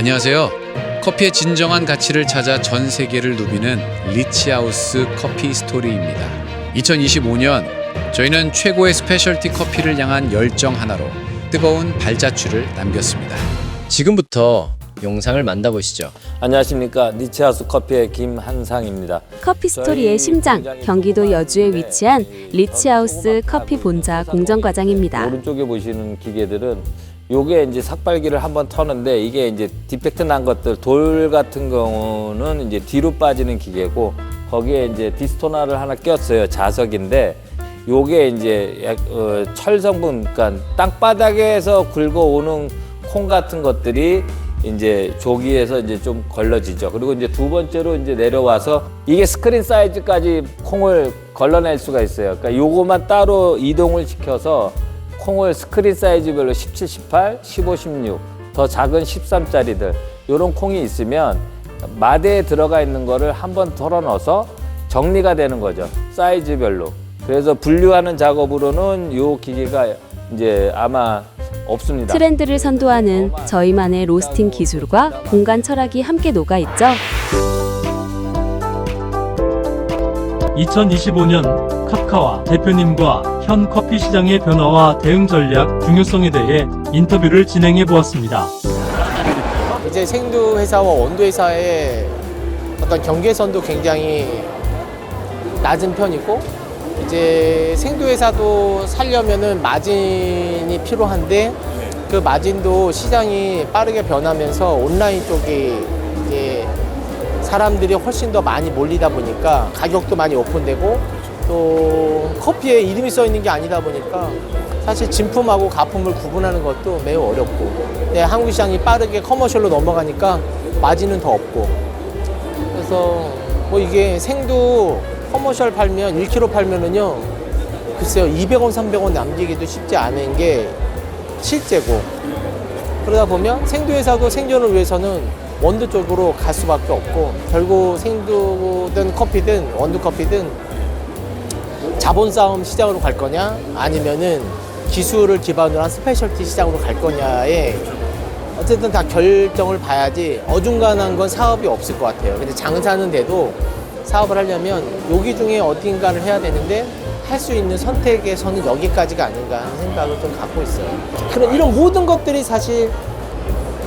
안녕하세요. 커피의 진정한 가치를 찾아 전 세계를 누비는 리치하우스 커피 스토리입니다. 2025년 저희는 최고의 스페셜티 커피를 향한 열정 하나로 뜨거운 발자취를 남겼습니다. 지금부터 영상을 만나보시죠. 안녕하십니까 니치하우스 커피의 김한상입니다. 커피 스토리의 심장, 경기도 여주에 위치한 리치하우스 커피 본사 공정 과장입니다. 오른쪽에 보시는 기계들은 요게 이제 삭발기를 한번 터는데 이게 이제 디펙트 난 것들 돌 같은 경우는 이제 뒤로 빠지는 기계고 거기에 이제 디스토나를 하나 꼈어요 자석인데 요게 이제 약, 어, 철 성분 그러니까 땅바닥에서 굵어오는 콩 같은 것들이 이제 조기에서 이제 좀 걸러지죠. 그리고 이제 두 번째로 이제 내려와서 이게 스크린 사이즈까지 콩을 걸러낼 수가 있어요. 그러니까 요거만 따로 이동을 시켜서 콩을 스크린 사이즈별로 17, 18, 15, 16, 더 작은 13짜리들 요런 콩이 있으면 마대에 들어가 있는 거를 한 번 털어 넣어서 정리가 되는 거죠. 사이즈별로. 그래서 분류하는 작업으로는 요 기계가 이제 아마 없습니다. 트렌드를 선도하는 저희만의 로스팅 기술과 공간 철학이 함께 녹아 있죠. 2025년 카카와 대표님과 현 커피 시장의 변화와 대응 전략 중요성에 대해 인터뷰를 진행해 보았습니다. 이제 생두 회사와 원두 회사의 어떤 경계선도 굉장히 낮은 편이고 이제 생두 회사도 살려면은 마진이 필요한데 그 마진도 시장이 빠르게 변하면서 온라인 쪽이 이제 사람들이 훨씬 더 많이 몰리다 보니까 가격도 많이 오픈되고 또 커피에 이름이 써 있는 게 아니다 보니까 사실 진품하고 가품을 구분하는 것도 매우 어렵고 근데 한국 시장이 빠르게 커머셜로 넘어가니까 마진은 더 없고. 그래서 뭐 이게 생두 커머셜 팔면 1kg 팔면은요 글쎄요 200원 300원 남기기도 쉽지 않은 게 실제고. 그러다 보면 생두 회사도 생존을 위해서는 원두 쪽으로 갈 수밖에 없고 결국 생두든 커피든 원두 커피든 자본 싸움 시장으로 갈 거냐 아니면은 기술을 기반으로 한 스페셜티 시장으로 갈 거냐에 어쨌든 다 결정을 봐야지 어중간한 건 사업이 없을 것 같아요. 근데 장사는 돼도 사업을 하려면 여기 중에 어딘가를 해야 되는데 할 수 있는 선택에서는 여기까지가 아닌가 하는 생각을 좀 갖고 있어요. 그런 이런 모든 것들이 사실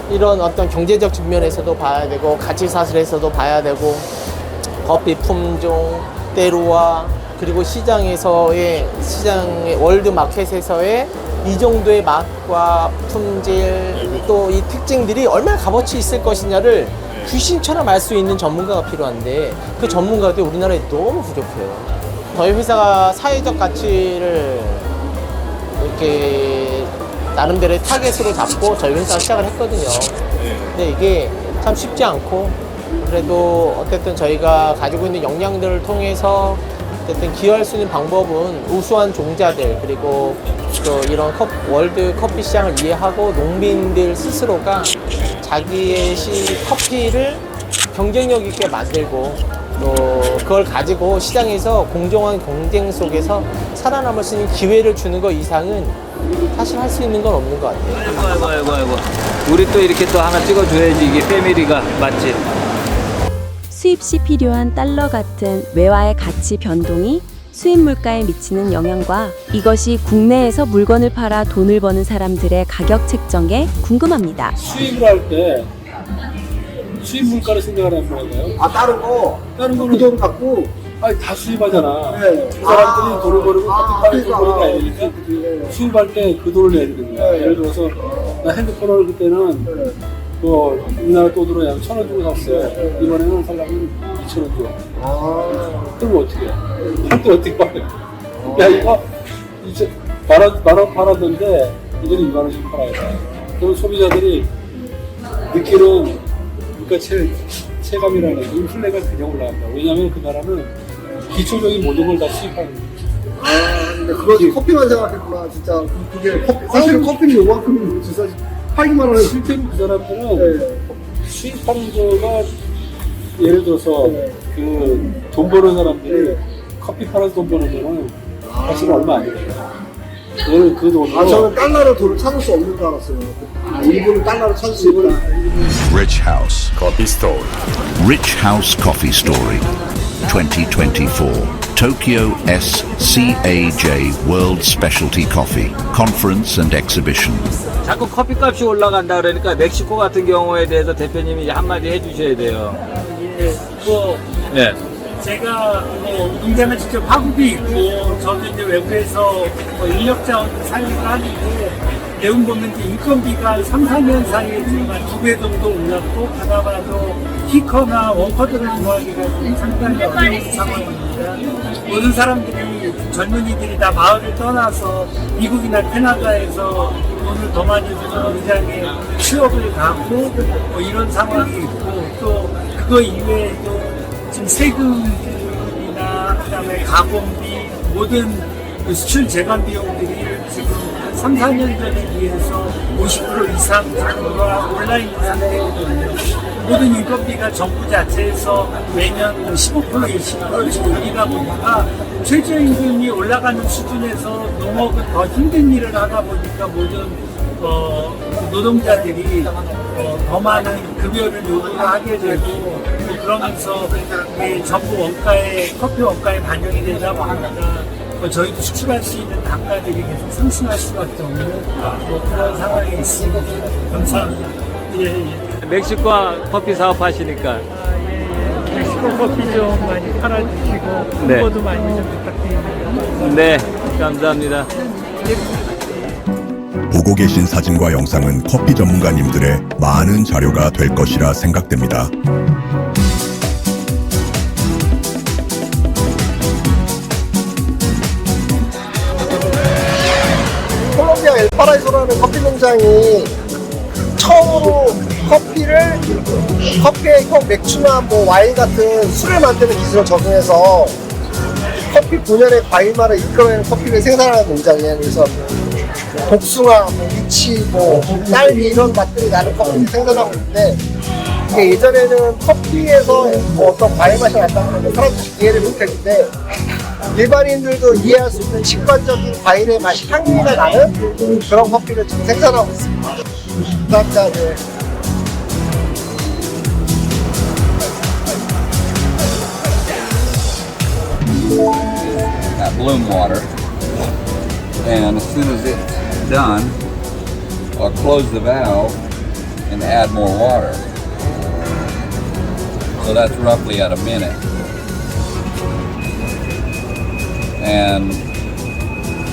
이런 어떤 경제적 측면에서도 봐야 되고 가치 사슬에서도 봐야 되고 커피 품종, 때로와 그리고 시장에서의 시장의 월드 마켓에서의 이 정도의 맛과 품질 또 이 특징들이 얼마나 값어치 있을 것이냐를 귀신처럼 알 수 있는 전문가가 필요한데 그 전문가들이 우리나라에 너무 부족해요. 저희 회사가 사회적 가치를 이렇게 나름대로의 타겟으로 잡고 저희 회사가 시작을 했거든요. 근데 이게 참 쉽지 않고 그래도 어쨌든 저희가 가지고 있는 역량들을 통해서 어쨌든 기여할 수 있는 방법은 우수한 종자들 그리고 또 이런 컵, 월드 커피 시장을 이해하고 농민들 스스로가 자기의 시 커피를 경쟁력 있게 만들고 또 그걸 가지고 시장에서 공정한 경쟁 속에서 살아남을 수 있는 기회를 주는 것 이상은 사실 할 수 있는 건 없는 것 같아요. 아이고 아이고 아이고 아이고 우리 또 이렇게 또 하나 찍어줘야지 이게 패밀리가 맞지 수입 시 필요한 달러 같은 외화의 가치 변동이 수입 물가에 미치는 영향과 이것이 국내에서 물건을 팔아 돈을 버는 사람들의 가격 책정에 궁금합니다. 수입을 할 때 수입 물가를 생각을 하는 거예요. 아 다른 거 다른 거는 그돈 갖고 아니 다 수입하잖아. 네. 그 사람들이 아. 돈을 벌고 아, 같은 파이를 그러니까. 벌는 게 아니니까 네. 수입할 때 그 돈을 내야 되는 거야. 네. 예를 들어서 나 핸드폰을 그때는 네. 뭐 우리나라 돈으로 약 천원 주고 샀어. 이번에는 살려면 이천 원 줘. 아 그럼 어떻게 해? 할때 어떻게 팔아? 야 이거 이제 만원 만원 팔았는데 이제는 2만 원씩 팔아야 돼. 그럼 소비자들이 느끼는 물가 체 체감이라는 게 인플레가 그냥 올라간다. 왜냐하면 그 나라는 기초적인 모든 걸 다 수입하는 거야. 아, 근데 그거 커피만 생각했구나 진짜 그게 커피 사실 커피는 요만큼 진짜 팔기만 하는 실제로 그 사람들은 네. 수입하는 거가 예를 들어서 네. 그돈 버는 사람들이 네. 커피 팔아서 돈 버는 거는 사실 얼마 안 돼요. 그거는 그 돈으로 아 저는 달러로 돈을 찾을 수 없는 줄 알았어요. 아 일본은 달러로 찾을 수 있구나. Rich House Coffee Story. Rich House Coffee Story 2024. Tokyo SCAJ World Specialty Coffee Conference and Exhibition. 자꾸 커피 값이 올라간다 그러니까 멕시코 같은 경우에 대해서 대표님이 한마디 해주셔야 돼요. 뭐 네. 제가 뭐 인간은 직접 학업이 있고 저도 이제 외부에서 뭐 인력 자원 사용을 하는데 내용 보면 이제 인건비가 3, 4년 사이에 지금 한두배 정도 올랐고 그나마도 히커나 원커들을 구하기가 좀 상당히 어려운 상황입니다. 모든 사람들이 젊은이들이 다 마을을 떠나서 미국이나 캐나다에서 돈을 더 많이 주는 의장에 취업을 가고 뭐 이런 상황이 있고 또 그거 이외에도 지금 세금이나 그다음에 가공비 모든 그 수출 재관 비용들이 지금 한 3, 4년 전에 비해서 50% 이상 지금 올라 올라 있는 상태거든요. 모든 인건비가 정부 자체에서 매년 15% 20%씩 올리다 보니까 최저임금이 올라가는 수준에서 농업은 더 힘든 일을 하다 보니까 모든 어, 노동자들이 어, 더 많은 급여를 요구를 하게 되고 또 그러면서 이게 전부 원가에 커피 원가에 반영이 되다 보니까 뭐 저희도 수출할 수 있는 단가들이 계속 상승할 수밖에 없는 뭐 그런 상황이 있습니다. 감사합니다. 예, 예. 멕시코 커피 사업하시니까 멕시코 커피 좀 많이 팔아주시고 네. 홍보도 많이 좀 부탁드립니다. 네 감사합니다. 보고 계신 사진과 영상은 커피 전문가님들의 많은 자료가 될 것이라 생각됩니다. 콜롬비아 엘파라이소라는 커피 농장이 처음으로 커피를 커피에 형 맥주나 뭐 와인 같은 술을 만드는 기술을 적용해서 커피 본연의 과일말을 이끌어내는 커피를 생산하는 농장이에요. 그래서 복숭아, 뭐 리치, 뭐 딸기 이런 맛들이 나는 커피를 생산하고 있는데 이게 예전에는 커피에서 뭐 어떤 과일 맛이 났다는 걸 사람들이 이해를 못했는데 일반인들도 이해할 수 있는 직관적인 과일의 맛이 향기가 나는 그런 커피를 지금 생산하고 있습니다. 감사합니다. 네. At bloom water. And as soon as it's done, I'll close the valve and add more water. So that's roughly at a minute. And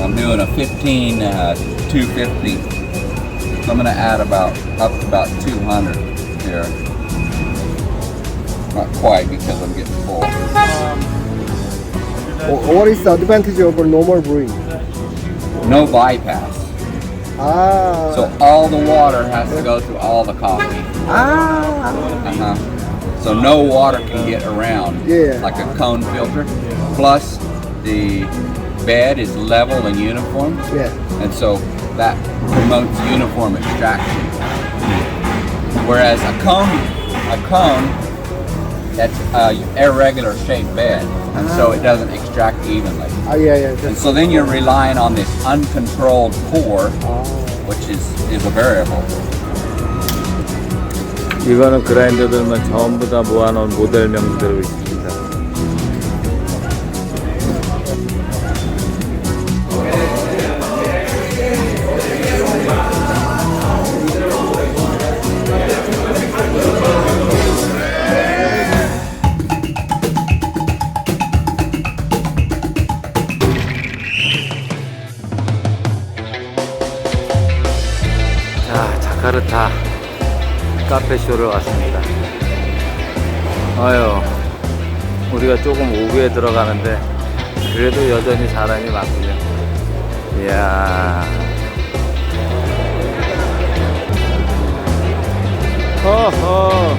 I'm doing a 15 uh, 250. So I'm gonna add about up to about 200 here. Not quite because I'm getting full. What is the advantage of a normal brewing? No bypass. 아, So all the water has to go through all the coffee. 아, Uh-huh. So no water can get around Yeah. like a cone filter. Plus the bed is level and uniform. yeah. And so that promotes uniform extraction. Whereas a cone, a cone, that's a irregular shaped bed, and so it doesn't extract evenly. 아, 예, 예. And so then you're relying on this uncontrolled pour, which is, is a variable. 이거는 그라인더들만 전부 다 모아놓은 모델명들로 카페쇼를 왔습니다. 아유, 우리가 조금 오후에 들어가는데 그래도 여전히 사람이 많군요. 이야. 허허,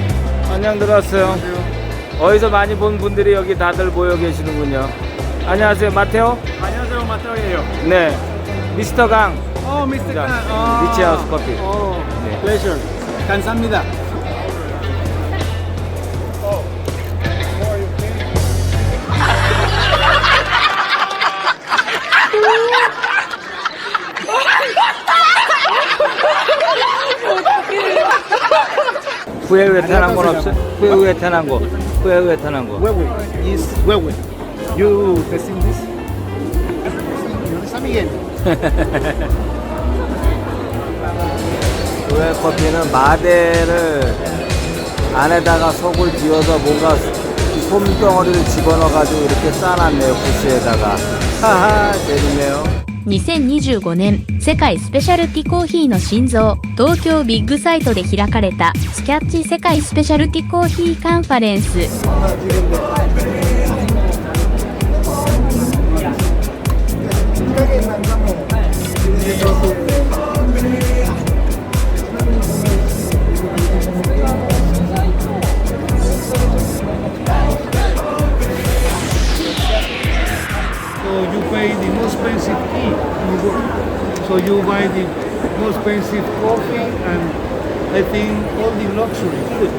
안녕 들어왔어요. 어디서 많이 본 분들이 여기 다들 모여 계시는군요. 안녕하세요, 마테오. 안녕하세요, 마태오예요. 네, 미스터 강. 어, 미스터. 어. 리치하우스 커피. 어, 네. 플레이셔. 감사합니다. 후회 후회 태어난 건 없어? 후회 후회 태어난 거. 후회 후회 태어난 거. Huehue is huehue. You testing this? San Miguel. 후회 커피는 마대를 안에다가 속을 쥐어서 뭔가 솜덩어리를 집어넣어가지고 이렇게 싸놨네요 부스에다가. 하하 재밌네요. 2025年世界スペシャルティコーヒーの心臓東京ビッグサイトで開かれたスキャッチ世界スペシャルティコーヒーカンファレンス。You pay the most expensive tea. You go- So you buy the most expensive coffee and I think all the luxury food.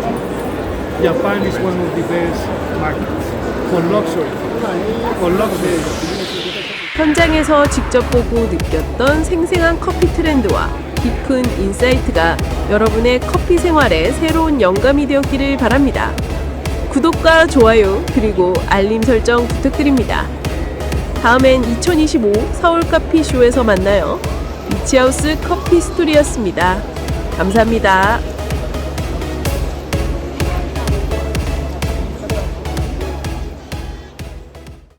Japan is one of the best markets for luxury. For luxury. 현장에서 직접 보고 느꼈던 생생한 커피 트렌드와 깊은 인사이트가 여러분의 커피 생활에 새로운 영감이 되었기를 바랍니다. 구독과 좋아요 그리고 알림 설정 부탁드립니다. 다음엔 2025 서울 커피쇼에서 만나요. 리치하우스 커피 스토리였습니다. 감사합니다.